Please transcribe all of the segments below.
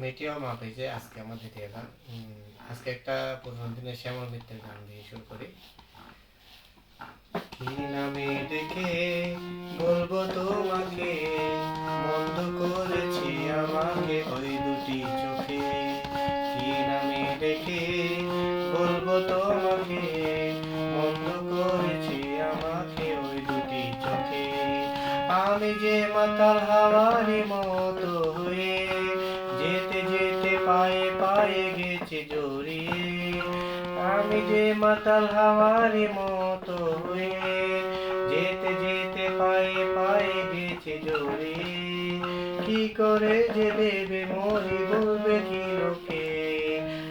মেয়েটিও মা পেয়েছে আজকে আমাদের দিয়ে গান আজকে একটা পুরনো দিনের শ্যামল মিত্রের গান দিয়ে শুরু করি। নামে বলব তোমাকে মন্দ করেছি আমাকে ওই দুটি চোখে। কি নামে বলব তোমাকে মন্দ করেছি আমাকে ওই দুটি চোখে। আমি যে মাতাল হাওয়ারি মতো হয়ে গেছে জড়িয়ে আমি যে মাতাল হাওয়ারি মতো হয়ে যেতে যেতে পায়ে পায়ে গেছে জড়িয়ে কি করে যে দেবে মরি বলবে কি লোকে?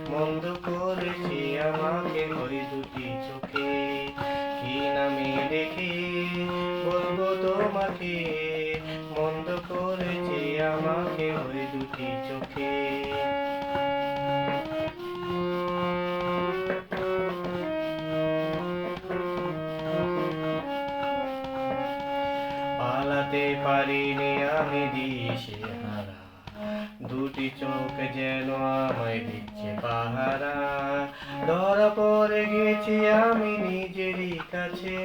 মন্দ করেছি আমাকে ওই দুটি চোখে। কি নামে দেখে বলব তোমাকে? মন্দ করেছি আমাকে ওই দুটি চোখে। পালাতে পারিনি আমি দিশে হারা। দুটি চোখ যেন আমায় দিচ্ছে পাহারা। ধরা পড়ে গেছি আমি নিজেরই কাছে।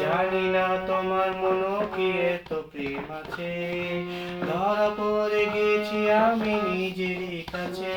জানি না তোমার মন কি এত প্রেম আছে। ধরা পড়ে গেছি আমি নিজেরই কাছে।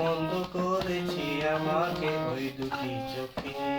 মন্দ করেছি আমাকে ওই দুটি চোখে।